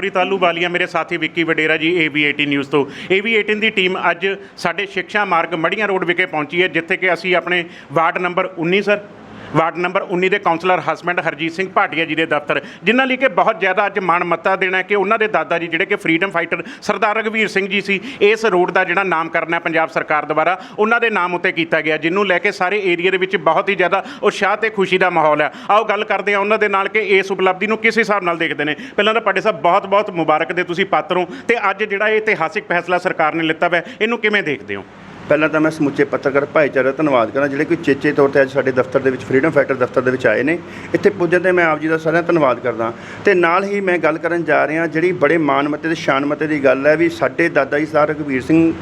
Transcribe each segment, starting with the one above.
ਹਰਪ੍ਰੀਤ ਆਲੂਵਾਲੀਆ ਮੇਰੇ ਸਾਥੀ ਵਿੱਕੀ ਵਡੇਰਾ ਜੀ AV18 ਨਿਊਜ਼ ਤੋਂ। AV18 ਦੀ ਟੀਮ ਅੱਜ ਸਾਡੇ ਸਿੱਖਿਆ ਮਾਰਗ ਮੜੀਆਂ ਰੋਡ ਵਿਖੇ ਪਹੁੰਚੀ ਹੈ, ਜਿੱਥੇ ਕਿ ਅਸੀਂ ਆਪਣੇ ward number 19 sir. Ward number 19 ਦੇ ਕਾਉਂਸਲਰ ਹਸਬੈਂਡ ਹਰਜੀਤ ਸਿੰਘ ਭਾਟੀਆ ਜੀ ਦੇ ਦਫ਼ਤਰ, ਜਿਨ੍ਹਾਂ ਲਈ ਕਿ ਬਹੁਤ ਜ਼ਿਆਦਾ ਅੱਜ ਮਾਣ ਮੱਤਾ ਦੇਣਾ ਕਿ ਉਹਨਾਂ ਦੇ ਦਾਦਾ ਜੀ, ਜਿਹੜੇ ਕਿ ਫਰੀडम ਫਾਈਟਰ ਸਰਦਾਰ ਰਘਵੀਰ ਸਿੰਘ ਜੀ ਸੀ, ਇਸ ਰੋਡ ਦਾ ਜਿਹੜਾ ਨਾਮਕਰਨ ਹੈ ਪੰਜਾਬ ਸਰਕਾਰ ਦੁਆਰਾ, ਉਹਨਾਂ ਦੇ ਨਾਮ ਉੱਤੇ ਕੀਤਾ ਗਿਆ ਜਿਹਨੂੰ ਲੈ ਕੇ ਸਾਰੇ ਏਰੀਆ ਦੇ ਵਿੱਚ ਬਹੁਤ ਹੀ ਜ਼ਿਆਦਾ ਉਤਸ਼ਾਹ ਤੇ ਖੁਸ਼ੀ ਦਾ ਮਾਹੌਲ ਹੈ। ਆਓ ਗੱਲ ਕਰਦੇ ਹਾਂ ਉਹਨਾਂ ਦੇ ਨਾਲ ਕਿ ਇਸ ਉਪਲਬਧੀ ਨੂੰ ਕਿਸ ਹਿਸਾਬ ਨਾਲ ਦੇਖਦੇ ਨੇ। ਪਹਿਲਾਂ ਤਾਂ ਪਾਟੇ ਸਾਹਿਬ ਬਹੁਤ ਬਹੁਤ ਮੁਬਾਰਕ ਦੇ ਤੁਸੀਂ ਪਾਤਰ ਹੋ ਤੇ ਅੱਜ ਜਿਹੜਾ ਇਹ ਇਤਿਹਾਸਿਕ ਫੈਸਲਾ ਸਰਕਾਰ ਨੇ ਲਿੱਤਾ ਹੈ ਇਹਨੂੰ ਕਿਵੇਂ ਦੇਖਦੇ ਹੋ? ਪਹਿਲਾਂ ਤਾਂ ਮੈਂ ਸਮੁੱਚੇ ਪੱਤਰਕਾਰ ਭਾਈਚਾਰੇ ਦਾ ਧੰਨਵਾਦ ਕਰਨਾ ਜਿਹੜੇ ਕੋਈ ਚੇਚੇ ਤੌਰ ਤੇ ਅੱਜ ਸਾਡੇ ਦਫ਼ਤਰ ਦੇ ਵਿੱਚ ਫਰੀडम ਫਾਈਟਰ ਦਫ਼ਤਰ ਦੇ ਵਿੱਚ ਆਏ ਨੇ। ਇੱਥੇ ਪੁੱਜਣ ਤੇ ਮੈਂ ਆਪ ਜੀ ਦਾ ਸਾਰਿਆਂ ਦਾ ਧੰਨਵਾਦ ਕਰਦਾ। ਤੇ ਨਾਲ ਹੀ ਮੈਂ ਗੱਲ ਕਰਨ ਜਾ ਰਿਹਾ, ਜਿਹੜੀ ਬੜੇ ਮਾਣ ਮਾਨਮਤੇ ਤੇ ਸ਼ਾਨਮਤੇ ਦੀ ਗੱਲ ਹੈ ਵੀ ਸਾਡੇ ਦਾਦਾ ਜੀ ਸਰ ਰਘਵੀਰ ਸਿੰਘ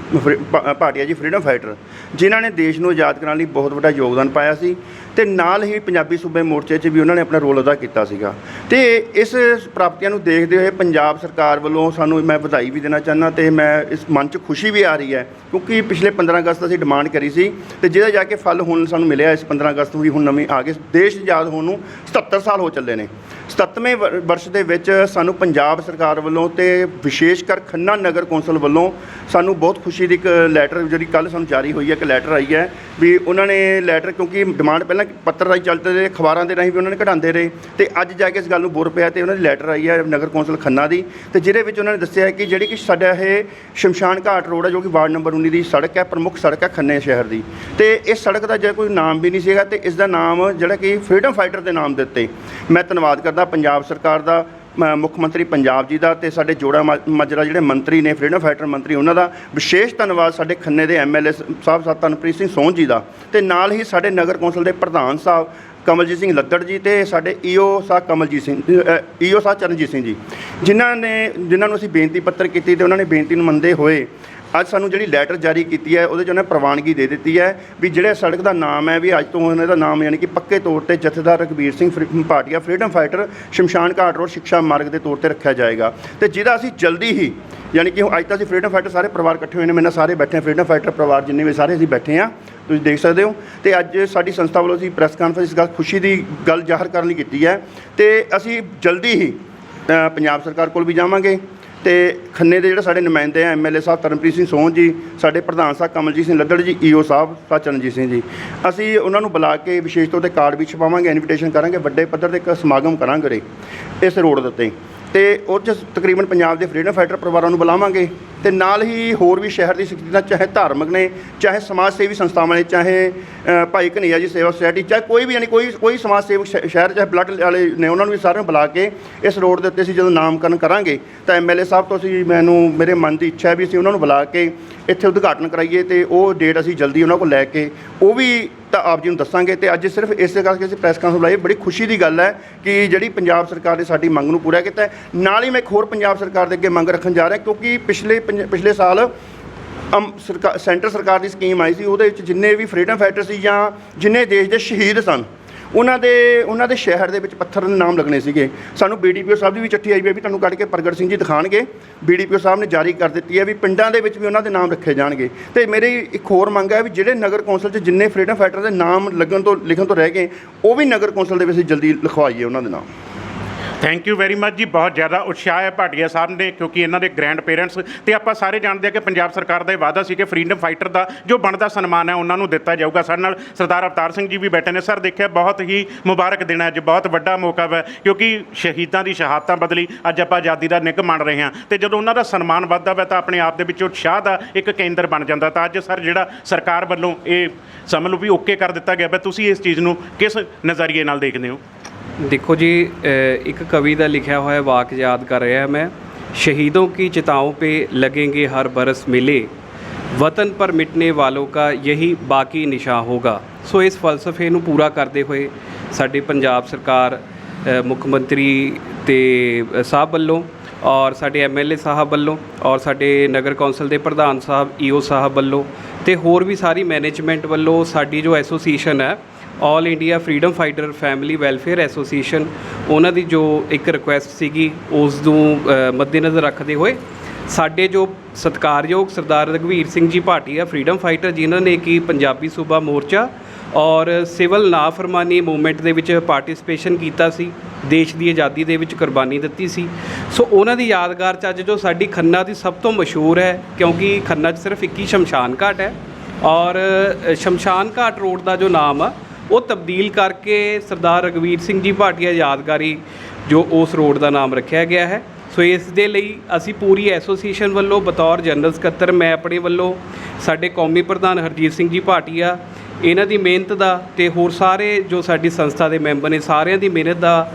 ਭਾਟੀਆ ਜੀ ਫਰੀडम ਫਾਈਟਰ ਜਿਨ੍ਹਾਂ ਨੇ ਦੇਸ਼ ਨੂੰ ਆਜ਼ਾਦ ਕਰਾਉਣ ਲਈ ਬਹੁਤ ਵੱਡਾ ਯੋਗਦਾਨ ਪਾਇਆ ਸੀ। ਤੇ ਨਾਲ ਹੀ ਪੰਜਾਬੀ ਸੂਬੇ ਮੋਰਚੇ 'ਚ ਵੀ ਉਹਨਾਂ ਨੇ ਆਪਣਾ ਰੋਲ ਅਦਾ ਕੀਤਾ ਸੀਗਾ। ਤੇ ਇਸ ਪ੍ਰਾਪਤੀਆਂ ਨੂੰ ਦੇਖਦੇ ਹੋਏ ਪੰਜਾਬ ਸਰਕਾਰ ਵੱਲੋਂ ਸਾਨੂੰ ਮੈਂ ਵਧਾਈ ਵੀ ਦੇਣਾ ਚਾਹੁੰਦਾ ਤੇ ਮੈਂ ਇਸ ਮਨ 'ਚ ਖੁਸ਼ੀ ਵੀ ਆ ਰਹੀ ਹੈ, ਕਿਉਂਕਿ ਪਿਛਲੇ 15 ਅਗਸਤ ਅਸੀਂ ਡਿਮਾਂਡ ਕਰੀ ਸੀ ਤੇ ਜਿਹਦਾ ਜਾ ਕੇ ਫਲ ਹੁਣ ਸਾਨੂੰ ਮਿਲਿਆ ਇਸ 15 ਅਗਸਤ ਨੂੰ ਵੀ ਹੁਣ ਨਵੀਂ ਆ ਗਏ ਦੇਸ਼ ਆਜ਼ਾਦ ਹੋਣ ਨੂੰ 77 ਸਾਲ ਹੋ ਚੱਲੇ ਨੇ। 77ਵੇਂ ਵਰਸ਼ ਦੇ ਵਿੱਚ ਸਾਨੂੰ ਪੰਜਾਬ ਸਰਕਾਰ ਵੱਲੋਂ ਤੇ ਵਿਸ਼ੇਸ਼ ਕਰ ਖੰਨਾ ਨਗਰ ਕੌਂਸਲ ਵੱਲੋਂ ਸਾਨੂੰ ਬਹੁਤ ਖੁਸ਼ੀ ਦੀ ਇੱਕ ਲੈਟਰ ਜਿਹੜੀ ਕੱਲ ਸਾਨੂੰ ਜਾਰੀ ਹੋਈ ਹੈ, ਇੱਕ ਲੈਟਰ ਆਈ ਹੈ ਵੀ ਉਹਨਾਂ ਨੇ ਲੈਟਰ ਕਿਉਂਕਿ ਡਿਮਾਂਡ ਪਹਿਲਾਂ ਪੱਤਰ ਰਾਹੀਂ ਚੱਲਦੇ ਰਹੇ, ਅਖਬਾਰਾਂ ਦੇ ਰਾਹੀਂ ਵੀ ਉਹਨਾਂ ਨੇ ਘਟਾਉਂਦੇ ਰਹੇ ਤੇ ਅੱਜ ਜਾ ਕੇ ਇਸ ਗੱਲ ਨੂੰ ਬੁਰ ਪਿਆ ਤੇ ਉਹਨਾਂ ਦੀ ਲੈਟਰ ਆਈ ਹੈ ਨਗਰ ਕੌਂਸਲ ਖੰਨਾ ਦੀ ਤੇ ਜਿਹਦੇ ਵਿੱਚ ਉਹਨਾਂ ਨੇ ਦੱਸਿਆ ਕਿ ਜਿਹੜੀ ਕਿ ਸਾਡਾ ਇਹ ਸ਼ਮਸ਼ਾਨ ਘਾਟ ਰੋਡ ਹੈ ਜੋ ਕਿ ਵਾਰਡ ਨੰਬਰ 19 ਦੀ ਸੜਕ ਹੈ, ਪ੍ਰਮੁੱਖ ਸੜਕ ਹੈ ਖੰਨੇ ਸ਼ਹਿਰ ਦੀ ਤੇ ਇਸ ਸੜਕ ਦਾ ਜੇ ਕੋਈ ਨਾਮ ਵੀ ਨਹੀਂ ਸੀਗਾ ਤੇ ਇਸ ਦਾ ਨਾਮ ਜਿਹੜਾ ਕਿ ਫਰੀडम ਫਾਈਟਰ ਦੇ ਨਾਮ ਦੇ ਉੱਤੇ ਮੈਂ ਧੰਨਵਾਦ ਕਰਦਾ ਪੰਜਾਬ ਸਰਕਾਰ ਦਾ ਮੁੱਖ ਮੰਤਰੀ ਪੰਜਾਬ ਜੀ ਦਾ ਤੇ ਸਾਡੇ ਜੋੜਾ ਮਾ- ਮਾਜਰਾ ਜਿਹੜੇ ਮੰਤਰੀ ਨੇ, ਫਰੀडम ਫਾਈਟਰ ਮੰਤਰੀ, ਉਹਨਾਂ ਦਾ ਵਿਸ਼ੇਸ਼ ਧੰਨਵਾਦ ਸਾਡੇ ਖੰਨੇ ਦੇ ਐਮਐਲਏ ਸਾਹਿਬ ਸਾਹਿਬ ਤਨਪ੍ਰੀਤ ਸਿੰਘ ਸੋਹਣ ਜੀ ਦਾ। ਤੇ ਨਾਲ ਹੀ ਸਾਡੇ ਨਗਰ ਕੌਂਸਲ ਦੇ ਪ੍ਰਧਾਨ ਸਾਹਿਬ ਕਮਲਜੀਤ ਸਿੰਘ ਲੱਦੜ ਜੀ ਤੇ ਸਾਡੇ ਈਓ ਸਾਹਿਬ ਕਮਲਜੀਤ ਸਿੰਘ ਈਓ ਸਾਹਿਬ ਚਰਨਜੀਤ ਸਿੰਘ ਜੀ। ਜਿਨ੍ਹਾਂ ਨੇ, ਜਿਨ੍ਹਾਂ ਨੂੰ ਅਸੀਂ ਬੇਨਤੀ ਪੱਤਰ ਕੀਤੀ ਤੇ ਉਹਨਾਂ ਨੇ ਬੇਨਤੀ ਨੂੰ ਮੰਨਦੇ ਹੋਏ ਅੱਜ ਸਾਨੂੰ ਜਿਹੜੀ ਲੈਟਰ ਜਾਰੀ ਕੀਤੀ ਹੈ, ਉਹਦੇ ਚ ਉਹਨੇ ਪ੍ਰਵਾਨਗੀ ਦੇ ਦਿੱਤੀ ਹੈ ਵੀ ਜਿਹੜੇ ਸੜਕ ਦਾ ਨਾਮ ਹੈ, ਵੀ ਅੱਜ ਤੋਂ ਉਹਨਾਂ ਦਾ ਨਾਮ ਯਾਨੀ ਕਿ ਪੱਕੇ ਤੌਰ ਤੇ ਜਥੇਦਾਰ ਰਗਵੀਰ ਸਿੰਘ ਭਾਟੀਆ ਫਰੀडम ਫਾਈਟਰ ਸ਼ਮਸ਼ਾਨ ਘਾਟ ਰੋਡ ਸਿੱਖਿਆ ਮਾਰਗ ਦੇ ਤੌਰ ਤੇ ਰੱਖਿਆ ਜਾਏਗਾ। ਤੇ ਜਿਹਦਾ ਅਸੀਂ ਜਲਦੀ ਹੀ ਯਾਨੀ ਕਿ ਅੱਜ ਤਾਂ ਅਸੀਂ ਫਰੀडम ਫਾਈਟਰ ਸਾਰੇ ਪਰਿਵਾਰ ਇਕੱਠੇ ਹੋਏ ਨੇ, ਮੇਰੇ ਨਾਲ ਸਾਰੇ ਬੈਠੇ ਫਰੀडम ਫਾਈਟਰ ਪਰਿਵਾਰ ਜਿੰਨੇ ਵੀ ਸਾਰੇ ਅਸੀਂ ਬੈਠੇ ਆ, ਤੁਸੀਂ ਦੇਖ ਸਕਦੇ ਹੋ। ਤੇ ਅੱਜ ਸਾਡੀ ਸੰਸਥਾ ਵੱਲੋਂ ਅਸੀਂ ਪ੍ਰੈਸ ਕਾਨਫਰੰਸ ਇਸ ਗੱਲ, ਖੁਸ਼ੀ ਦੀ ਗੱਲ ਜ਼ਾਹਰ ਕਰਨ ਲਈ ਕੀਤੀ ਹੈ। ਤੇ ਅਸੀਂ ਜਲਦੀ ਹੀ ਪੰਜਾਬ ਸਰਕਾਰ ਕੋਲ ਵੀ ਜਾਵਾਂਗੇ। ਤੇ ਖੰਨੇ ਦੇ ਜਿਹੜੇ ਸਾਡੇ ਨੁਮਾਇੰਦੇ ਆ ਐਮਐਲਏ ਸਾਹਿਬ ਤਰਨਪ੍ਰੀਤ ਸਿੰਘ ਸੋਹਣ ਜੀ ਸਾਡੇ ਪ੍ਰਧਾਨ ਸਾਹਿਬ ਕਮਲਜੀਤ ਸਿੰਘ ਲੱਦੜ ਜੀ ਈਓ ਸਾਹਿਬ ਸਾਹਿਬ ਚਰਨਜੀਤ ਸਿੰਘ ਜੀ। ਅਸੀਂ ਉਹਨਾਂ ਨੂੰ ਬੁਲਾ ਕੇ ਵਿਸ਼ੇਸ਼ ਤੌਰ ਤੇ ਕਾਰਡ ਵੀ ਛਪਾਵਾਂਗੇ ਇਨਵੀਟੇਸ਼ਨ ਕਰਾਂਗੇ ਵੱਡੇ ਪੱਧਰ ਤੇ ਇੱਕ ਸਮਾਗਮ ਕਰਾਂਗੇ ਉਰੇ, ਇਸ ਰੋਡ ਦੇ ਉੱਤੇ। ਤੇ ਉਹ 'ਚ ਤਕਰੀਬਨ ਪੰਜਾਬ ਦੇ ਫਰੀडम ਫਾਈਟਰ ਪਰਿਵਾਰਾਂ ਨੂੰ ਬੁਲਾਵਾਂਗੇ। ਤੇ ਨਾਲ ਹੀ ਹੋਰ ਵੀ ਸ਼ਹਿਰ ਦੀ ਸ਼ਖਸੀਅਤਾਂ ਚਾਹੇ ਧਾਰਮਿਕ ਨੇ, ਚਾਹੇ ਸਮਾਜ ਸੇਵੀ ਸੰਸਥਾਵਾਂ ਨੇ, ਚਾਹੇ ਭਾਈ ਕਨਈਆ ਜੀ ਸੇਵਾ ਸੁਸਾਇਟੀ, ਚਾਹੇ ਕੋਈ ਵੀ ਯਾਨੀ ਕੋਈ ਕੋਈ ਸਮਾਜ ਸੇਵਕ ਸ਼ਹਿ- ਸ਼ਹਿਰ ਚਾਹੇ ਬਲੱਡ ਵਾਲੇ ਨੇ, ਉਹਨਾਂ ਨੂੰ ਵੀ ਸਾਰਿਆਂ ਨੂੰ ਬੁਲਾ ਕੇ ਇਸ ਰੋਡ ਦੇ ਉੱਤੇ ਅਸੀਂ ਜਦੋਂ ਨਾਮਕਰਨ ਕਰਾਂਗੇ ਤਾਂ ਐਮਐਲਏ ਸਾਹਿਬ ਤੋਂ ਅਸੀਂ ਮੈਨੂੰ, ਮੇਰੇ ਮਨ ਦੀ ਇੱਛਾ ਹੈ ਵੀ ਅਸੀਂ ਉਹਨਾਂ ਨੂੰ ਬੁਲਾ ਕੇ ਇੱਥੇ ਉਦਘਾਟਨ ਕਰਾਈਏ ਤੇ ਉਹ ਡੇਟ ਅਸੀਂ ਜਲਦੀ ਉਹਨਾਂ ਕੋਲ ਲੈ ਕੇ ਉਹ ਵੀ ਤਾਂ ਆਪ ਜੀ ਨੂੰ ਦੱਸਾਂਗੇ ਤੇ ਅੱਜ ਸਿਰਫ ਇਸੇ ਕਰਕੇ ਅਸੀਂ ਪ੍ਰੈਸ ਕਾਨਫਰੰਸ ਬੁਲਾਈ, ਬੜੀ ਖੁਸ਼ੀ ਦੀ ਗੱਲ ਹੈ ਕਿ ਜਿਹੜੀ ਪੰਜਾਬ ਸਰਕਾਰ ਨੇ ਸਾਡੀ ਮੰਗ ਨੂੰ ਪੂਰਾ ਕੀਤਾ ਹੈ। ਨਾਲ ਹੀ ਮੈਂ ਇੱਕ ਹੋਰ ਪੰਜਾਬ ਸਰਕਾਰ ਦੇ ਅੱਗੇ ਮੰਗ ਰੱਖਣ ਜਾ ਰਿਹਾ, ਕਿਉਂਕਿ ਪਿਛਲੇ ਪੰਜ- ਪਿਛਲੇ ਸਾਲ, ਅਮ ਸਰਕਾਰ ਸੈਂਟਰ ਸਰਕਾਰ ਦੀ ਸਕੀਮ ਆਈ ਸੀ, ਉਹਦੇ ਵਿੱਚ ਜਿੰਨੇ ਵੀ ਫਰੀडम ਫਾਈਟਰ ਸੀ ਜਾਂ ਜਿੰਨੇ ਦੇਸ਼ ਦੇ ਸ਼ਹੀਦ ਸਨ ਉਹਨਾਂ ਦੇ ਉਹਨਾਂ ਦੇ ਸ਼ਹਿਰ ਦੇ ਵਿੱਚ ਪੱਥਰ ਦੇ ਨਾਮ ਲੱਗਣੇ ਸੀਗੇ। ਸਾਨੂੰ ਬੀਡੀਪੀਓ ਸਾਹਿਬ ਦੀ ਵੀ ਚਿੱਠੀ ਆਈ ਹੈ ਵੀ ਤੁਹਾਨੂੰ ਕੱਢ ਕੇ ਪ੍ਰਗਟ ਸਿੰਘ ਜੀ ਦਿਖਾਣਗੇ। ਬੀਡੀਪੀਓ ਸਾਹਿਬ ਨੇ ਜਾਰੀ ਕਰ ਦਿੱਤੀ ਹੈ ਵੀ ਪਿੰਡਾਂ ਦੇ ਵਿੱਚ ਵੀ ਉਹਨਾਂ ਦੇ ਨਾਮ ਰੱਖੇ ਜਾਣਗੇ। ਤੇ ਮੇਰੀ ਇੱਕ ਹੋਰ ਮੰਗ ਹੈ ਵੀ ਜਿਹੜੇ ਨਗਰ ਕੌਂਸਲ 'ਚ ਜਿੰਨੇ ਫਰੀडम ਫਾਈਟਰ ਦੇ ਨਾਮ ਲੱਗਣ ਤੋਂ, ਲਿਖਣ ਤੋਂ ਰਹਿ ਗਏ, ਉਹ ਵੀ ਨਗਰ ਕੌਂਸਲ ਦੇ ਵਿੱਚ ਜਲਦੀ ਲਿਖਵਾਈਏ ਉਹਨਾਂ ਦੇ ਨਾਮ। ਥੈਂਕ ਯੂ ਵੈਰੀ ਮੱਚ ਜੀ, ਬਹੁਤ ਜ਼ਿਆਦਾ ਉਤਸ਼ਾਹ ਹੈ ਭਾਟੀਆ ਸਾਹਿਬ ਨੇ ਕਿਉਂਕਿ ਇਹਨਾਂ ਦੇ ਗ੍ਰੈਂਡ ਪੇਰੈਂਟਸ ਤੇ ਆਪਾਂ ਸਾਰੇ ਜਾਣਦੇ ਆ ਕਿ ਪੰਜਾਬ ਸਰਕਾਰ ਦਾ ਇਹ ਵਾਅਦਾ ਸੀ ਕਿ ਫਰੀडम ਫਾਈਟਰ ਦਾ ਜੋ ਬਣਦਾ ਸਨਮਾਨ ਹੈ, ਉਹਨਾਂ ਨੂੰ ਦਿੱਤਾ ਜਾਊਗਾ। ਸਾਡੇ ਨਾਲ ਸਰਦਾਰ ਅਵਤਾਰ ਸਿੰਘ ਜੀ ਵੀ ਬੈਠੇ ਨੇ। ਸਰ, ਦੇਖਿਆ ਬਹੁਤ ਹੀ ਮੁਬਾਰਕ ਦਿਨ ਹੈ, ਅੱਜ ਬਹੁਤ ਵੱਡਾ ਮੌਕਾ ਹੈ ਕਿਉਂਕਿ ਸ਼ਹੀਦਾਂ ਦੀ ਸ਼ਹਾਦਤਾਂ ਬਦਲੀ ਅੱਜ ਆਪਾਂ ਆਜ਼ਾਦੀ ਦਾ ਨਿੱਘ ਮੰਨ ਰਹੇ ਹਾਂ। ਤੇ ਜਦੋਂ ਉਹਨਾਂ ਦਾ ਸਨਮਾਨ ਵੱਧਦਾ ਵਾ, ਤਾਂ ਆਪਣੇ ਆਪ ਦੇ ਵਿੱਚ ਉਤਸ਼ਾਹ ਦਾ ਇੱਕ ਕੇਂਦਰ ਬਣ ਜਾਂਦਾ। ਤਾਂ ਅੱਜ ਸਰ, ਜਿਹੜਾ ਸਰਕਾਰ ਵੱਲੋਂ ਇਹ ਸਮਝ ਲਓ ਵੀ ਓਕੇ ਕਰ ਦਿੱਤਾ ਗਿਆ ਵਾ, ਤੁਸੀਂ ਇਸ ਚੀਜ਼ ਨੂੰ ਕਿਸ ਨਜ਼ਰੀਏ ਨਾਲ ਦੇਖਦੇ ਹੋ? देखो जी अ, एक कवि का लिखा हुआ है वाक याद कर रहा मैं शहीदों की चिताओं पे लगेंगे हर बरस मिले वतन पर मिटने वालों का यही बाकी निशान होगा ਸੋ ਇਸ ਫਲਸਫੇ ਨੂੰ ਪੂਰਾ ਕਰਦੇ ਹੋਏ ਸਾਡੀ ਪੰਜਾਬ ਸਰਕਾਰ ਅ, ਮੁੱਖ ਮੰਤਰੀ ਤੇ ਅ, ਸਾਹਿਬ ਵੱਲੋਂ ਔਰ ਸਾਡੇ ਐਮਐਲਏ ਸਾਹਿਬ ਵੱਲੋਂ ਔਰ ਸਾਡੇ ਨਗਰ ਕੌਂਸਲ ਦੇ ਪ੍ਰਧਾਨ ਸਾਹਿਬ ਈਓ ਸਾਹਿਬ ਵੱਲੋਂ ਤੇ ਹੋਰ ਵੀ ਸਾਰੀ ਮੈਨੇਜਮੈਂਟ ਵੱਲੋਂ ਸਾਡੀ ਜੋ ਐਸੋਸੀਏਸ਼ਨ ਹੈ all India freedom fighter family welfare association ਉਹਨਾਂ ਦੀ ਜੋ ਇੱਕ ਰਿਕੁਐਸਟ ਸੀਗੀ ਉਸ ਨੂੰ ਮੱਦੇਨਜ਼ਰ ਰੱਖਦੇ ਹੋਏ, ਸਾਡੇ ਜੋ ਸਤਕਾਰਯੋਗ ਸਰਦਾਰ ਰਗਵੀਰ ਸਿੰਘ ਜੀ ਭਾਟੀਆ ਫਰੀडम ਫਾਈਟਰ ਜਿਨ੍ਹਾਂ ਨੇ ਕਿ ਪੰਜਾਬੀ ਸੂਬਾ ਮੋਰਚਾ ਔਰ ਸਿਵਲ ਨਾ ਫਰਮਾਨੀ ਮੂਵਮੈਂਟ ਦੇ ਵਿੱਚ ਪਾਰਟਿਸਿਪੇਸ਼ਨ ਕੀਤਾ ਸੀ, ਦੇਸ਼ ਦੀ ਆਜ਼ਾਦੀ ਦੇ ਵਿੱਚ ਕੁਰਬਾਨੀ ਦਿੱਤੀ ਸੀ। ਸੋ ਉਹਨਾਂ ਦੀ ਯਾਦਗਾਰ 'ਚ ਅੱਜ ਜੋ ਸਾਡੀ ਖੰਨਾ ਦੀ ਸਭ ਤੋਂ ਮਸ਼ਹੂਰ ਹੈ, ਕਿਉਂਕਿ ਖੰਨਾ 'ਚ ਸਿਰਫ 21 ਸ਼ਮਸ਼ਾਨ ਘਾਟ ਹੈ ਔਰ ਸ਼ਮਸ਼ਾਨ ਘਾਟ ਰੋਡ ਦਾ ਜੋ ਨਾਮ ਆ ਉਹ ਤਬਦੀਲ ਕਰਕੇ ਸਰਦਾਰ ਰਗਵੀਰ ਸਿੰਘ ਜੀ ਭਾਟੀਆ ਯਾਦਗਾਰੀ, ਜੋ ਉਸ ਰੋਡ ਦਾ ਨਾਮ ਰੱਖਿਆ ਗਿਆ ਹੈ। ਸੋ ਇਸ ਦੇ ਲਈ ਅਸੀਂ ਪੂਰੀ ਐਸੋਸੀਏਸ਼ਨ ਵੱਲੋਂ ਬਤੌਰ ਜਨਰਲ ਸਕੱਤਰ, ਮੈਂ ਆਪਣੇ ਵੱਲੋਂ, ਸਾਡੇ ਕੌਮੀ ਪ੍ਰਧਾਨ ਹਰਜੀਤ ਸਿੰਘ ਜੀ ਭਾਟੀਆ, ਇਹਨਾਂ ਦੀ ਮਿਹਨਤ ਦਾ ਤੇ ਹੋਰ ਸਾਰੇ ਜੋ ਸਾਡੀ ਸੰਸਥਾ ਦੇ ਮੈਂਬਰ ਨੇ, ਸਾਰਿਆਂ ਦੀ ਮਿਹਨਤ ਦਾ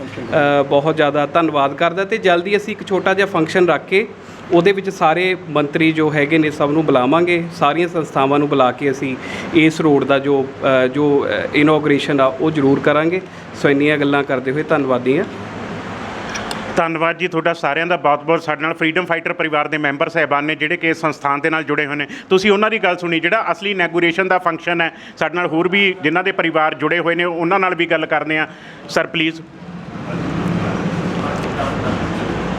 ਬਹੁਤ ਜ਼ਿਆਦਾ ਧੰਨਵਾਦ ਕਰਦਾ ਤੇ ਜਲਦੀ ਅਸੀਂ ਇੱਕ ਛੋਟਾ ਜਿਹਾ ਫੰਕਸ਼ਨ ਰੱਖ ਕੇ ਉਹਦੇ ਵਿੱਚ ਸਾਰੇ ਮੰਤਰੀ ਜੋ ਹੈਗੇ ਨੇ ਸਭ ਨੂੰ ਬੁਲਾਵਾਂਗੇ। ਸਾਰੀਆਂ ਸੰਸਥਾਵਾਂ ਨੂੰ ਬੁਲਾ ਕੇ ਅਸੀਂ ਇਸ ਰੋਡ ਦਾ ਜੋ ਜੋ ਇਨੋਗ੍ਰੇਸ਼ਨ ਆ, ਉਹ ਜ਼ਰੂਰ ਕਰਾਂਗੇ। ਸੋ ਇੰਨੀਆਂ ਗੱਲਾਂ ਕਰਦੇ ਹੋਏ ਧੰਨਵਾਦੀ ਹਾਂ। ਧੰਨਵਾਦ ਜੀ ਤੁਹਾਡਾ ਸਾਰਿਆਂ ਦਾ। ਬਹੁਤ-ਬਹੁਤ ਸਾਡੇ ਨਾਲ ਫਰੀडम ਫਾਈਟਰ ਪਰਿਵਾਰ ਦੇ ਮੈਂਬਰ ਸਹਿਬਾਨ ਨੇ ਜਿਹੜੇ ਕਿ ਇਸ ਸੰਸਥਾਨ ਦੇ ਨਾਲ ਜੁੜੇ ਹੋਏ ਨੇ। ਤੁਸੀਂ ਉਹਨਾਂ ਦੀ ਗੱਲ ਸੁਣੀ, ਜਿਹੜਾ ਅਸਲੀ ਇਨੈਗੂਰੇਸ਼ਨ ਦਾ ਫੰਕਸ਼ਨ ਹੈ, ਸਾਡੇ ਨਾਲ ਹੋਰ ਵੀ ਜਿਨ੍ਹਾਂ ਦੇ ਪਰਿਵਾਰ ਜੁੜੇ ਹੋਏ ਨੇ, ਉਹਨਾਂ ਨਾਲ ਵੀ ਗੱਲ ਕਰਦੇ ਆ। ਸਰ ਪਲੀਜ਼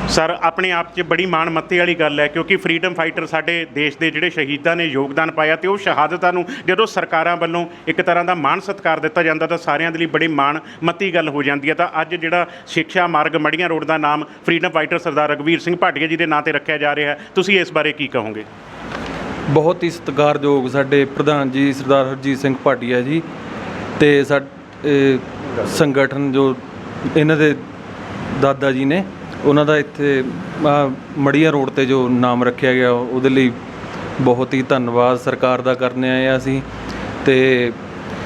ਸਰ, ਆਪਣੇ ਆਪ 'ਚ ਬੜੀ ਮਾਣ ਮੱਤੇ ਵਾਲੀ ਗੱਲ ਹੈ, ਕਿਉਂਕਿ ਫਰੀडम ਫਾਈਟਰ ਸਾਡੇ ਦੇਸ਼ ਦੇ ਜਿਹੜੇ ਸ਼ਹੀਦਾਂ ਨੇ ਯੋਗਦਾਨ ਪਾਇਆ ਤੇ ਉਹ ਸ਼ਹਾਦਤਾਂ ਨੂੰ ਜਦੋਂ ਸਰਕਾਰਾਂ ਵੱਲੋਂ ਇੱਕ ਤਰ੍ਹਾਂ ਦਾ ਮਾਣ ਸਤਕਾਰ ਦਿੱਤਾ ਜਾਂਦਾ ਤਾਂ ਸਾਰਿਆਂ ਦੇ ਲਈ ਬੜੀ ਮਾਣ ਮੱਤੀ ਗੱਲ ਹੋ ਜਾਂਦੀ ਹੈ। ਤਾਂ ਅੱਜ ਜਿਹੜਾ ਸਿੱਖਿਆ ਮਾਰਗ ਮੜੀਆਂ ਰੋਡ ਦਾ ਨਾਮ ਫਰੀडम ਫਾਈਟਰ ਸਰਦਾਰ ਰਗਵੀਰ ਸਿੰਘ ਭਾਟੀਆ ਜੀ ਦੇ ਨਾਂ ਤੇ ਰੱਖਿਆ ਜਾ ਰਿਹਾ ਤੁਸੀਂ ਇਸ ਬਾਰੇ ਕੀ ਕਹੋਗੇ? ਬਹੁਤ ਹੀ ਸਤਿਕਾਰਯੋਗ ਸਾਡੇ ਪ੍ਰਧਾਨ ਜੀ ਸਰਦਾਰ ਹਰਜੀਤ ਸਿੰਘ ਭਾਟੀਆ ਜੀ ਤੇ ਸਾਡੇ ਸੰਗਠਨ ਜੋ ਇਹਨਾਂ ਦੇ ਦਾਦਾ ਜੀ ਨੇ ਉਹਨਾਂ ਦਾ ਇੱਥੇ ਮੜੀਆ ਰੋਡ ਤੇ ਜੋ ਨਾਮ ਰੱਖਿਆ ਗਿਆ, ਉਹਦੇ ਲਈ ਬਹੁਤ ਹੀ ਧੰਨਵਾਦ ਸਰਕਾਰ ਦਾ ਕਰਨੇ ਆਏ ਆ ਅਸੀਂ। ਤੇ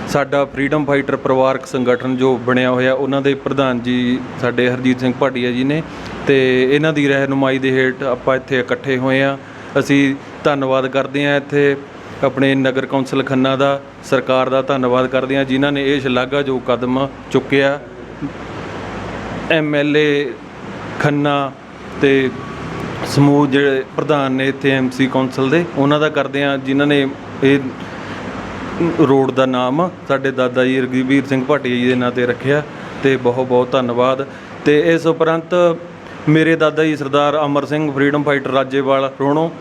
ਸਾਡਾ ਫਰੀडम ਫਾਈਟਰ ਪਰਿਵਾਰਕ ਸੰਗਠਨ ਜੋ ਬਣਿਆ ਹੋਇਆ, ਉਹਨਾਂ ਦੇ ਪ੍ਰਧਾਨ ਜੀ ਸਾਡੇ ਹਰਜੀਤ ਸਿੰਘ ਭਾਟੀਆ ਜੀ ਨੇ। ਤੇ ਇਹਨਾਂ ਦੀ ਰਹਿਨੁਮਾਈ ਦੇ ਹੇਠ ਆਪਾਂ ਇੱਥੇ ਇਕੱਠੇ ਹੋਏ ਆ ਅਸੀਂ ਧੰਨਵਾਦ ਕਰਦੇ ਆ ਇੱਥੇ ਆਪਣੇ ਨਗਰ ਕੌਂਸਲ ਖੰਨਾ ਦਾ, ਸਰਕਾਰ ਦਾ ਧੰਨਵਾਦ ਕਰਦੇ ਆ ਜਿਨ੍ਹਾਂ ਨੇ ਇਹ ਸ਼ਲਾਘਾਯੋਗ ਕਦਮ ਚੁੱਕਿਆ। ਐਮਐਲਏ ਖੰਨਾ ਅਤੇ ਸਮੂਹ ਜਿਹੜੇ ਪ੍ਰਧਾਨ ਨੇ ਇੱਥੇ ਐਮਸੀ ਕੌਂਸਲ ਦੇ, ਉਹਨਾਂ ਦਾ ਕਰਦੇ ਆ ਜਿਨ੍ਹਾਂ ਨੇ ਇਹ ਰੋਡ ਦਾ ਨਾਮ ਸਾਡੇ ਦਾਦਾ ਜੀ ਰਗਵੀਰ ਸਿੰਘ ਭਾਟੀਆ ਜੀ ਦੇ ਨਾਂ ਤੇ ਰੱਖਿਆ ਤੇ ਬਹੁਤ ਬਹੁਤ ਧੰਨਵਾਦ। ਤੇ ਇਸ ਉਪਰੰਤ ਮੇਰੇ ਦਾਦਾ ਜੀ ਸਰਦਾਰ ਅਮਰ ਸਿੰਘ ਫਰੀडम ਫਾਈਟਰ ਰਾਜੇਵਾਲ ਰੋਣੋ,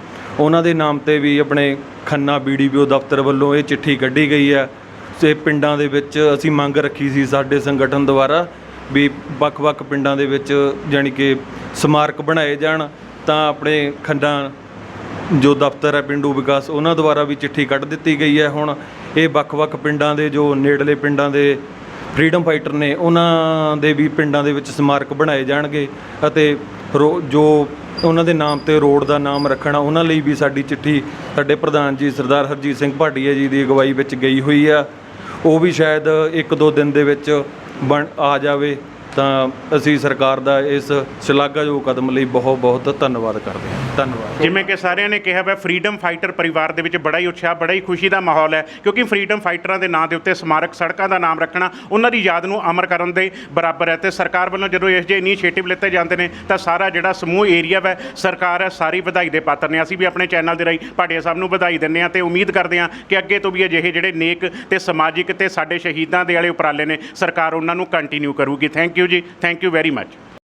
ਉਹਨਾਂ ਦੇ ਨਾਮ ਤੇ ਵੀ ਆਪਣੇ ਖੰਨਾ ਬੀਡੀਪੀਓ ਦਫ਼ਤਰ ਵੱਲੋਂ ਇਹ ਚਿੱਠੀ ਕੱਢੀ ਗਈ ਹੈ। ਤੇ ਪਿੰਡਾਂ ਦੇ ਵਿੱਚ ਅਸੀਂ ਮੰਗ ਰੱਖੀ ਸੀ ਸਾਡੇ ਸੰਗਠਨ ਦੁਆਰਾ ਵੀ ਵੱਖ-ਵੱਖ ਪਿੰਡਾਂ ਦੇ ਵਿੱਚ ਜਾਣੀ ਕਿ ਸਮਾਰਕ ਬਣਾਏ ਜਾਣ, ਤਾਂ ਆਪਣੇ ਖੰਡਾਂ ਜੋ ਦਫ਼ਤਰ ਹੈ ਪਿੰਡੂ ਵਿਕਾਸ, ਉਹਨਾਂ ਦੁਆਰਾ ਵੀ ਚਿੱਠੀ ਕੱਢ ਦਿੱਤੀ ਗਈ ਹੈ ਹੁਣ। ਇਹ ਵੱਖ-ਵੱਖ ਪਿੰਡਾਂ ਦੇ ਜੋ ਨੇੜਲੇ ਪਿੰਡਾਂ ਦੇ ਫਰੀडम ਫਾਈਟਰ ਨੇ, ਉਹਨਾਂ ਦੇ ਵੀ ਪਿੰਡਾਂ ਦੇ ਵਿੱਚ ਸਮਾਰਕ ਬਣਾਏ ਜਾਣਗੇ ਅਤੇ ਰੋ- ਜੋ ਉਹਨਾਂ ਦੇ ਨਾਮ ਤੇ ਰੋਡ ਦਾ ਨਾਮ ਰੱਖਣਾ, ਉਹਨਾਂ ਲਈ ਵੀ ਸਾਡੀ ਚਿੱਠੀ ਸਾਡੇ ਪ੍ਰਧਾਨ ਜੀ ਸਰਦਾਰ ਹਰਜੀਤ ਸਿੰਘ ਭਾਟੀਆ ਜੀ ਦੀ ਅਗਵਾਈ ਵਿੱਚ ਗਈ ਹੋਈ ਆ। ਉਹ ਵੀ ਸ਼ਾਇਦ ਇੱਕ ਦੋ ਦਿਨ ਦੇ ਵਿੱਚ ਬਣ ਆ ਜਾਵੇ। ਤਾਂ ਅਸੀਂ ਸਰਕਾਰ ਦਾ ਇਸ ਸ਼ਲਾਘਾਯੋਗ ਕਦਮ ਲਈ ਬਹੁਤ ਬਹੁਤ ਧੰਨਵਾਦ ਕਰਦੇ ਹਾਂ। ਧੰਨਵਾਦ। ਜਿਵੇਂ ਕਿ ਸਾਰਿਆਂ ਨੇ ਕਿਹਾ ਵਾ ਫਰੀडम ਫਾਈਟਰ ਪਰਿਵਾਰ ਦੇ ਵਿੱਚ ਬੜਾ ਹੀ ਉਤਸ਼ਾਹ, ਬੜਾ ਹੀ ਖੁਸ਼ੀ ਦਾ ਮਾਹੌਲ ਹੈ, ਕਿਉਂਕਿ ਫਰੀडम ਫਾਈਟਰਾਂ ਦੇ ਨਾਂ ਦੇ ਉੱਤੇ ਸਮਾਰਕ ਸੜਕਾਂ ਦਾ ਨਾਮ ਰੱਖਣਾ, ਉਹਨਾਂ ਦੀ ਯਾਦ ਨੂੰ ਅਮਰ ਕਰਨ ਦੇ ਬਰਾਬਰ ਹੈ। ਤੇ ਸਰਕਾਰ ਵੱਲੋਂ ਜਦੋਂ ਇਸ ਜਿਹੇ ਇਨੀਸ਼ੀਏਟਿਵ ਲਿੱਤੇ ਜਾਂਦੇ ਨੇ, ਤਾਂ ਸਾਰਾ ਜਿਹੜਾ ਸਮੂਹ ਏਰੀਆ ਵੈ, ਸਰਕਾਰ ਹੈ, ਸਾਰੀ ਵਧਾਈ ਦੇ ਪਾਤਰ ਨੇ। ਅਸੀਂ ਵੀ ਆਪਣੇ ਚੈਨਲ ਦੇ ਰਾਹੀਂ ਭਾਟਿਆ ਸਾਹਿਬ ਨੂੰ ਵਧਾਈ ਦਿੰਦੇ ਹਾਂ ਤੇ ਉਮੀਦ ਕਰਦੇ ਹਾਂ ਕਿ ਅੱਗੇ ਤੋਂ ਵੀ ਅਜਿਹੇ ਜਿਹੜੇ ਨੇਕ ਤੇ ਸਮਾਜਿਕ ਤੇ ਸਾਡੇ ਸ਼ਹੀਦਾਂ ਦੇ ਵਾਲੇ ਉਪਰਾਲੇ ਨੇ, ਸਰਕਾਰ ਉਹਨਾਂ ਨੂੰ ਕੰਟੀਨਿਊ ਕਰੂਗੀ। ਥੈਂਕ ਯੂ ਜੀ ਥੈਂਕ ਯੂ ਵੈਰੀ ਮੱਚ